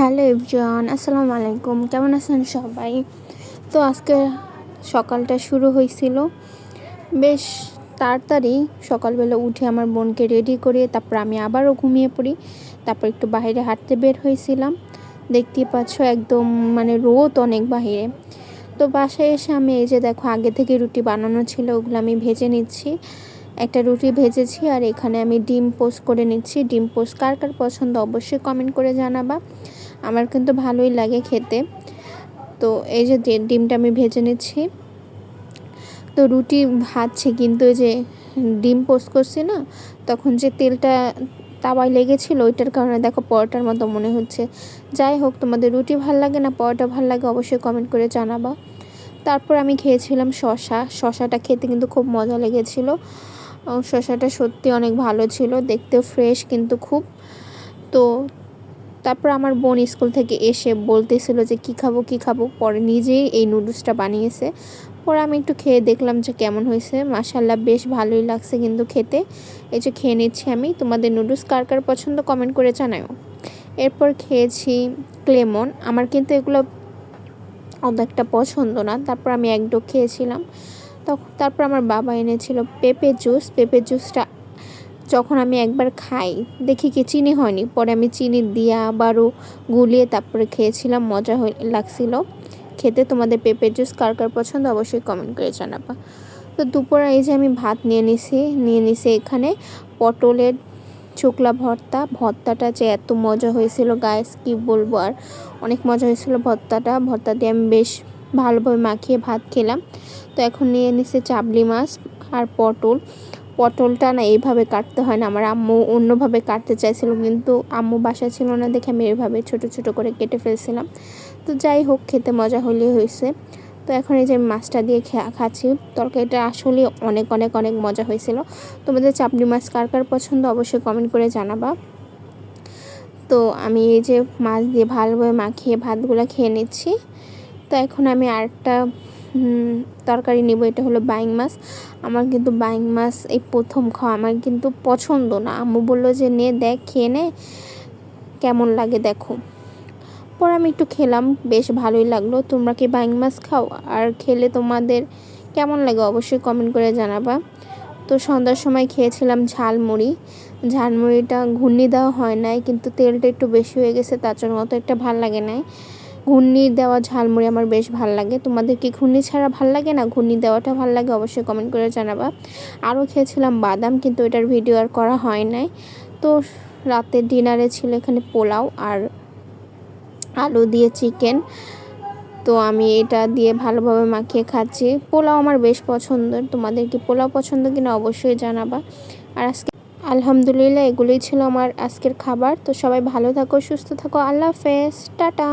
Hello everyone, আসসালামু আলাইকুম। কেমন আছেন সবাই? তো আজকে সকালটা শুরু হয়েছিল। বেশ তাড়াতাড়ি সকালবেলা উঠে আমার বোনকে রেডি করিয়ে তারপর আমি আবারও ঘুমিয়ে পড়ি। তারপর একটু বাইরে হাঁটতে বের হয়েছিলাম। দেখতেই পাচ্ছ একদম মানে রোদ অনেক বাহিরে। তো বাসায় এসে আমি এই যে দেখো আগে থেকে রুটি বানানো ছিল, ওগুলো আমি ভেজে নিচ্ছি। একটা রুটি ভেজেছি আর এখানে আমি ডিম পোস্ট করে নিচ্ছি। ডিম পোস্ট কার কার পছন্দ অবশ্যই কমেন্ট করে জানাবা। আমার কিন্তু ভালোই লাগে খেতে। তো এই যে ডিমটা আমি ভেজে নিচ্ছি। তো রুটি ভাজছে, কিন্তু এই যে ডিম পোস্ট করছি না, তখন যে তেলটা তাওয়ায় লেগেছিল, ওইটার কারণে দেখো পরোটার মতো মনে হচ্ছে। যাই হোক, তোমাদের রুটি ভালো লাগে না, পরোটা ভালো লাগে, অবশ্যই কমেন্ট করে জানাবা। তারপর আমি খেয়েছিলাম শশা শশাটা খেতে কিন্তু খুব মজা লেগেছিলো। শশাটা সত্যি অনেক ভালো ছিল, দেখতেও ফ্রেশ কিন্তু খুব। তো তারপর আমার বোন স্কুল থেকে এসে বলতেছিল যে, কী খাব কী খাব? পরে নিজেই এই নুডলসটা বানিয়েছে। পরে আমি একটু খেয়ে দেখলাম যে, কেমন হয়েছে। মাসাল্লাহ বেশ ভালোই লাগছে কিন্তু খেতে। এই যে, খেয়ে নিচ্ছি আমি। তোমাদের নুডলস কার কার পছন্দ কমেন্ট করে জানাও এরপর খেয়েছি ক্লেমন আমার কিন্তু এগুলো অত একটা পছন্দ না। তারপর আমি এক ডোক খেয়েছিলাম। তখন তারপর আমার বাবা এনেছিল পেঁপে জুস। পেঁপে জুসটা যখন আমি একবার খাই, দেখি কি চিনি হয়নি। পরে আমি চিনি দিয়ে আবারও গুলিয়ে তারপরে খেয়েছিলাম, মজা হয়ে লাগছিল। খেতে তোমাদের পেঁপের জুস কার কার পছন্দ অবশ্যই কমেন্ট করে জানাবা। তো দুপুরে এই যে আমি ভাত নিয়ে নিছি নিয়ে নিছি এখানে পটলের শুকলা ভর্তা। ভর্তাটা যে এত মজা হয়েছিল গায়েস কি বলব আর। অনেক মজা হয়েছিল ভর্তাটা। ভর্তা দিয়ে আমি বেশ ভালোভাবে মাখিয়ে ভাত খেলাম। তো এখন নিয়ে নিছে চাবলি মাছ আর পটল। পটলটা না এইভাবে কাটতে হয় না। আমার আম্মু অন্যভাবে কাটতে চাইছিল, কিন্তু আম্মু বাসা ছিল না দেখে আমি এইভাবে ছোট ছোট করে কেটে ফেলছিলাম। তো যাই হোক, খেতে মজা হলেই হয়েছে। তো এখন এই যে মাছটা দিয়ে খেয়া খাচ্ছি, তরকারিটা আসলে অনেক অনেক অনেক মজা হয়েছিল। তোমাদের চাপড়ি মাছ কার কার পছন্দ অবশ্যই কমেন্ট করে জানাবা। তো আমি এই যে মাছ দিয়ে ভালোভাবে মাখিয়ে, ভাতগুলো খেয়ে নিচ্ছি। তো এখন আমি আরেকটা তরকারি নেব, এটা হলো বাইং মাছ। আমার কিন্তু বাইং মাছ এই প্রথম খাওয়া, আমার কিন্তু পছন্দ না। আম্মু বলল যে, নে, দেখ, খেয়ে নে, কেমন লাগে দেখো। পর আমি একটু খেলাম, বেশ ভালোই লাগল। তোমরা কি বাইং মাছ খাও? আর খেলে তোমাদের কেমন লাগে অবশ্যই কমেন্ট করে জানাবা। তো সন্ধ্যার সময় খেয়েছিলাম ঝালমুড়ি। ঝালমুড়িটা ঘূর্ণি দেওয়া হয় নাই, কিন্তু তেলটা একটু বেশি হয়ে গেছে, তার জন্য অত একটা ভালো লাগে নাই। ঘূর্ণি দেওয়া ঝালমুড়ি আমার বেশ ভালো লাগে। তোমাদের কি ঘূর্ণি ছাড়া ভালো লাগে না? ঘূর্ণি দেওয়াটা ভালো লাগে, অবশ্যই কমেন্ট করে জানাবা। আরও খেয়েছিলাম বাদাম, কিন্তু এটার ভিডিও আর করা হয় নাই। তো রাতের ডিনারে ছিল এখানে পোলাও আর আলু দিয়ে চিকেন তো আমি এটা দিয়ে ভালোভাবে মাখিয়ে খাচ্ছি। পোলাও আমার বেশ পছন্দের। তোমাদের কি পোলাও পছন্দ কিনা অবশ্যই জানাবা। আর আজকে আলহামদুলিল্লাহ এগুলোই ছিল আমার আজকের খাবার। তো সবাই ভালো থাকো, সুস্থ থাকো। আল্লাহ হাফেজ। টাটা।